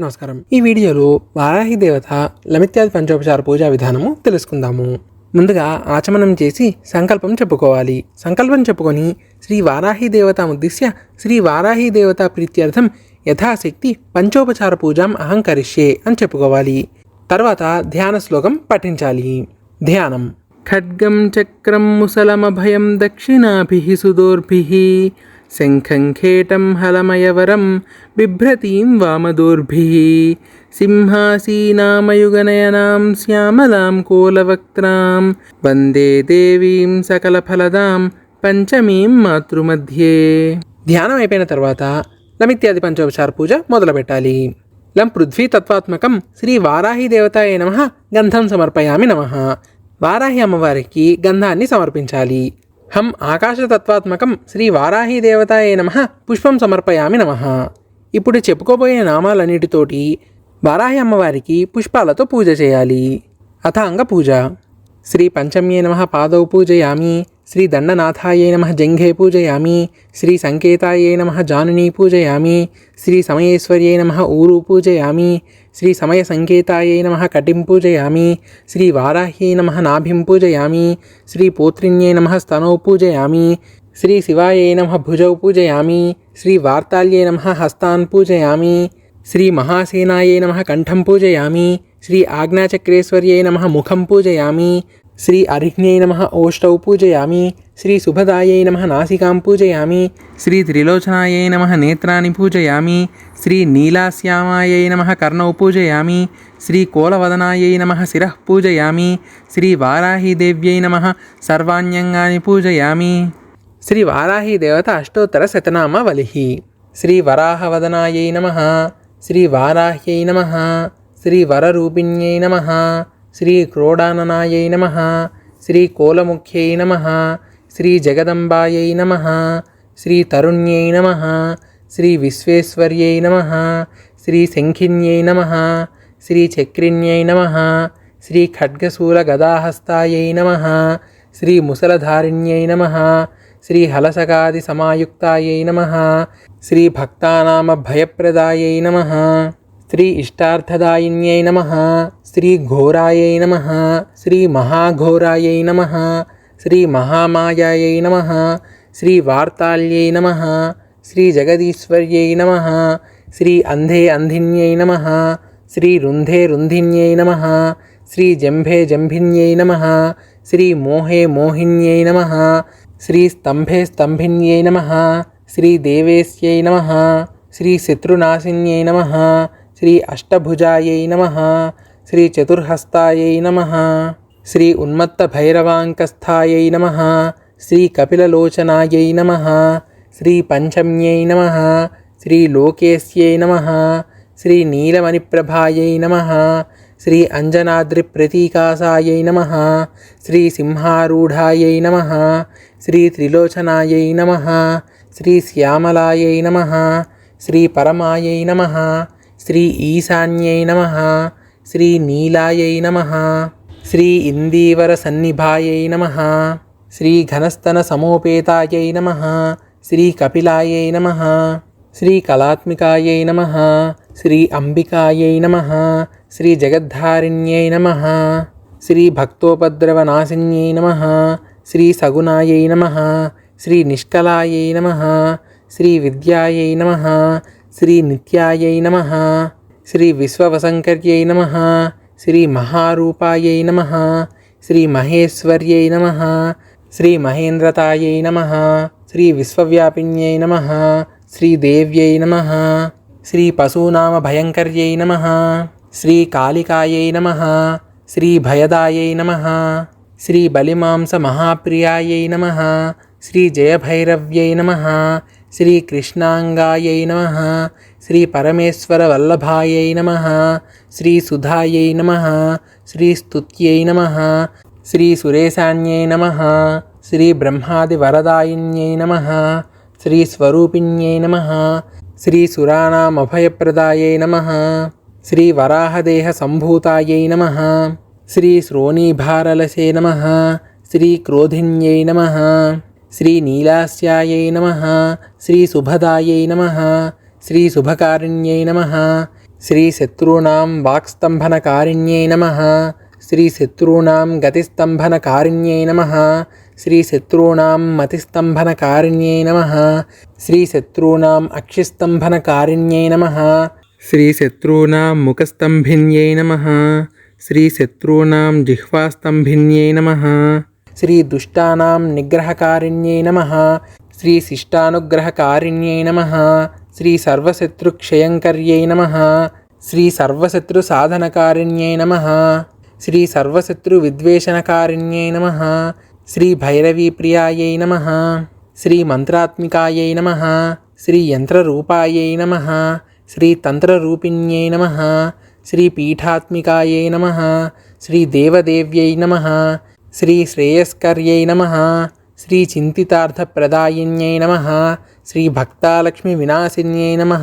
నమస్కారం. ఈ వీడియోలో వారాహి దేవత లమిత్యాది పంచోపచార పూజా విధానము తెలుసుకుందాము. ముందుగా ఆచమనం చేసి సంకల్పం చెప్పుకోవాలి. సంకల్పం చెప్పుకొని శ్రీ వారాహి దేవత ఉద్దేశ్య శ్రీ వారాహి దేవత ప్రీత్యర్థం యథాశక్తి పంచోపచార పూజాం అహంకరిష్యే అని చెప్పుకోవాలి. తర్వాత ధ్యాన శ్లోకం పఠించాలి. ధ్యానం. ఖడ్గం చక్రం ముసలమభయం దక్షిణాభి సుదోర్భి శంఖంఖేటం హలమయవరం బిభ్రతీం వామదోర్భిः సింహాసీనామయుగనయనాం శ్యామలాం కూలవక్త్రాం వందే దేవీం సకలఫలదాం పంచమీం మాతృమధ్యే. ధ్యానం అయిపోయిన తర్వాత లమిత్యాది పంచోపచార పూజ మొదలుపెట్టాలి. లం పృథ్వీ తత్వాత్మకం శ్రీ వారాహి దేవతాయ నమ గంధం సమర్పయామి నమ. వారాహి అమ్మవారికి గంధాన్ని సమర్పించాలి. హం ఆకాశతత్వాత్మకం శ్రీ వారాహీదేవతాయ నమ. పుష్పం సమర్పయామి నమ. ఇప్పుడు చెప్పుకోబోయే నామాలన్నిటితోటి వారాహి అమ్మవారికి పుష్పాలతో పూజ చేయాలి. అథాంగ పూజ. శ్రీ పంచమ్యే నమ పాదౌ పూజయామి. శ్రీ దండనాథాయే నమ జంఘే పూజయామి. శ్రీ సంకేతాయే నమ జానునీ పూజయామి. శ్రీ సమయేశ్వర్యే నమ ఊరు పూజయామి. శ్రీ సమయ సంకేతాయై నమ కటిం పూజయామి శ్రీ వారాహ్యై నమ నాభిం పూజయామి శ్రీ పోత్రిణ్యే నమ స్తనౌ పూజయామి శ్రీ శివాయై నమ భుజౌ పూజయామి శ్రీ వార్తాల్యై నమ హస్తాన్ పూజయామి శ్రీ మహాసేనాయై నమ కంఠం పూజయామి శ్రీ ఆజ్ఞాచక్రేశ్వర్యై నమ ముఖం పూజయామి శ్రీ అరిఘ్న్యై నమ ఓష్టౌ పూజయామి శ్రీ శుభదాయై నమ నాసికాం పూజయామి శ్రీ త్రిలోచనాయై నమ నేత్రాన్ని పూజయామి శ్రీ నీలాశ్యామాయై నమ కర్ణౌ పూజయామి శ్రీ కోలవదనాయై నమ శిరః పూజయామి శ్రీ వారాహీదేవ్యై నమ సర్వాణ్యంగాని పూజయామి శ్రీ వారాహి దేవత అష్టోత్తర శతనామ వలిహి శ్రీ వరాహవదనాయై నమ శ్రీ వారాహ్యై నమ శ్రీ వరరూపిణ్యై నమ శ్రీ క్రోడాననాయై నమ శ్రీ కోలముఖ్యై నమ శ్రీ జగదంబాయై నమ శ్రీ తరుణ్యై నమ శ్రీ విశ్వేశ్వర్యై నమ శ్రీ శంఖిన్యై నమ శ్రీ చక్రిణ్యై నమ శ్రీ ఖడ్గశూల గదాహస్తాయై నమ శ్రీ ముసలధారిణ్యై నమ శ్రీ హలసగాది సమాయుక్తాయై నమ శ్రీ భక్తానామ భయప్రదాయై నమ శ్రీ ఇష్టార్థదాయిన్యై నమ శ్రీ ఘోరాయై నమ శ్రీ మహాఘోరాయై నమ శ్రీ మహామాయాయై నమ శ్రీ వార్తాల్యై నమ శ్రీ జగదీశ్వర్యై నమ శ్రీ అంధే అంధిన్యై నమ శ్రీ రుంధే రుంధిన్యై నమ శ్రీ జంభే జంభిన్యై నమ శ్రీ మోహే మోహిన్యై నమ శ్రీ స్తంభే స్తంభిన్యై నమ శ్రీ దేవేశ్యై నమ శ్రీ శత్రునాశిన్యై నమ శ్రీ అష్టభుజాయై నమ శ్రీ చతుర్హస్తాయై నమ శ్రీ ఉన్మత్త భైరవాంకస్థాయై నమ శ్రీ కపిలలోచనాయై నమ శ్రీ పంచమ్యై నమ శ్రీ లోకేశ్యై నమ శ్రీ నీలమణిప్రభాయై నమ శ్రీ అంజనాద్రిప్రతీకాసాయై నమ శ్రీ సింహారూఢాయై నమ శ్రీ త్రిలోచనాయై నమ శ్రీ శ్యామలాయై నమ శ్రీ పరమాయై నమ శ్రీ ఈశాన్యై నమ శ్రీ నీలాయై నమ శ్రీ ఇందీవర సన్నిభాయై నమ శ్రీ ఘనస్తన సమోపేతాయై నమ శ్రీ కపిలాయై నమ శ్రీ కళాత్మికాయై నమ శ్రీ అంబికాయై నమ శ్రీ జగద్ధారిణ్యై నమ శ్రీ భక్తోపద్రవనాశిన్యై నమ శ్రీ సగుణాయై నమ శ్రీ నిష్కలాయై నమ శ్రీ విద్యాయై నమ శ్రీ నిత్యాయై నమ శ్రీ విశ్వవసంకర్యై నమ శ్రీ మహారూపాయై నమ శ్రీ మహేశ్వర్యై నమ శ్రీ మహేంద్రతాయై నమ శ్రీ విశ్వవ్యాపిన్యై నమ శ్రీదేవ్యై నమ శ్రీ పశూనామ భయంకర్యై నమ శ్రీ కాళికాయై నమ శ్రీ భయదాయై నమ శ్రీ బలిమాంస మహాప్రియాయై నమ శ్రీ జయభైరవ్యై నమ శ్రీ కృష్ణాంగాయై నమ శ్రీ పరమేశ్వర వల్లభాయై నమ శ్రీ సుధాయై నమ శ్రీ స్తుత్యై నమ శ్రీ సురేశాన్యై నమ శ్రీ బ్రహ్మాది వరదాయిన్యై నమ శ్రీ స్వరూపిణ్యై నమ శ్రీ సురాణామభయప్రదాయై నమ శ్రీ వరాహదేహ సంభూతాయై నమ శ్రీ శ్రోణీభారలసే నమ శ్రీ క్రోధిన్యై నమ శ్రీ నీలాస్యాయై నమ శ్రీ సుభదాయై నమ శ్రీ శుభకారిణ్యై నమ శ్రీ శత్రూణాం వాక్స్తంభనకారిణ్యై నమ శ్రీ శత్రూణాం గతిస్తంభనకారిణ్యై నమ శ్రీ శత్రూణాం మతిస్తంభనకారిణ్యై నమ శ్రీ శత్రూణాం అక్షిస్తంభనకారిణ్యై నమ శ్రీ శత్రూణాం ముఖస్తంభిన్యై నమ శ్రీ శత్రూణాం జిహ్వాస్తంభిన్యై నమ శ్రీ దుష్టానాం నిగ్రహకారిణ్యై నమ శ్రీ శిష్టానుగ్రహకారిణ్యై నమ శ్రీ సర్వశత్రుక్షయంకర్యై నమ శ్రీ సర్వశత్రు సాధనకారిణ్యై నమ శ్రీ సర్వశత్రు విద్వేషణకారిణ్యై నమ శ్రీ భైరవీప్రియాయై నమ శ్రీ మంత్రాత్మికాయై నమ శ్రీ యంత్రరూపాయై నమ శ్రీ తంత్రరూపిణ్యై నమ శ్రీ పీఠాత్మికాయై నమ శ్రీ దేవదేవ్యై నమ శ్రీ శ్రేయస్కర్యై నమ శ్రీ చింతితార్థప్రదాయిన్యై నమ శ్రీ భక్తాలక్ష్మి వినాశిన్యై నమ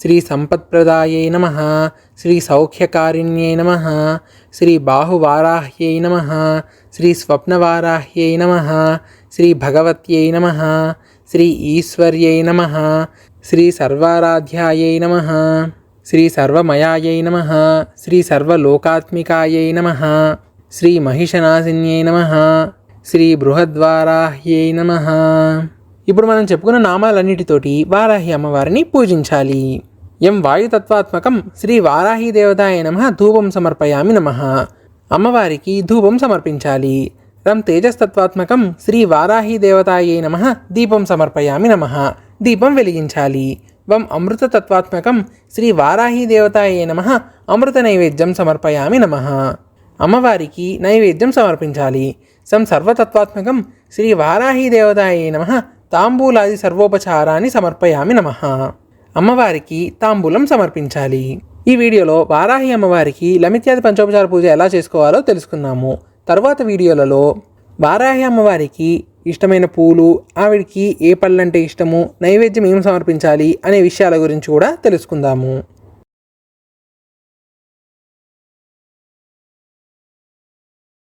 శ్రీ సంపత్ప్రదాయై నమ శ్రీ సౌఖ్యకారిణ్యై నమ శ్రీ బాహువారాహ్యై నమ శ్రీ స్వప్నవారాహ్యై నమ శ్రీ భగవత్యై నమ శ్రీ ఈశ్వర్యై నమ శ్రీ సర్వారాధ్యాయై నమ శ్రీ సర్వమయాయై నమ శ్రీ సర్వలోకాత్మికాయై నమ శ్రీ మహిషనాశిన్యై నమ శ్రీ బృహద్వారాహ్యై నమ. ఇప్పుడు మనం చెప్పుకున్న నామాలన్నిటితోటి వారాహి అమ్మవారిని పూజించాలి. ఎం వాయుతత్వాత్మకం శ్రీ వారాహి దేవతాయ నమ ధూపం సమర్పయామి నమ. అమ్మవారికి ధూపం సమర్పించాలి. రం తేజస్తత్వాత్మకం శ్రీ వారాహి దేవతాయే నమ దీపం సమర్పయామి నమ. దీపం వెలిగించాలి. వం అమృతతత్వాత్మకం శ్రీ వారాహి దేవతాయే నమ అమృత నైవేద్యం సమర్పయామి నమ. అమ్మవారికి నైవేద్యం సమర్పించాలి. సం సర్వతత్వాత్మకం శ్రీ వారాహి దేవతాయే నమ. తాంబూలాది సర్వోపచారాన్ని సమర్పయామి నమ. అమ్మవారికి తాంబూలం సమర్పించాలి. ఈ వీడియోలో వారాహి అమ్మవారికి లమిత్యాది పంచోపచార పూజ ఎలా చేసుకోవాలో తెలుసుకున్నాము తర్వాత వీడియోలలో వారాహి అమ్మవారికి ఇష్టమైన పూలు ఆవిడికి ఏ పళ్ళంటే ఇష్టము నైవేద్యం ఏం సమర్పించాలి అనే విషయాల గురించి కూడా తెలుసుకుందాము.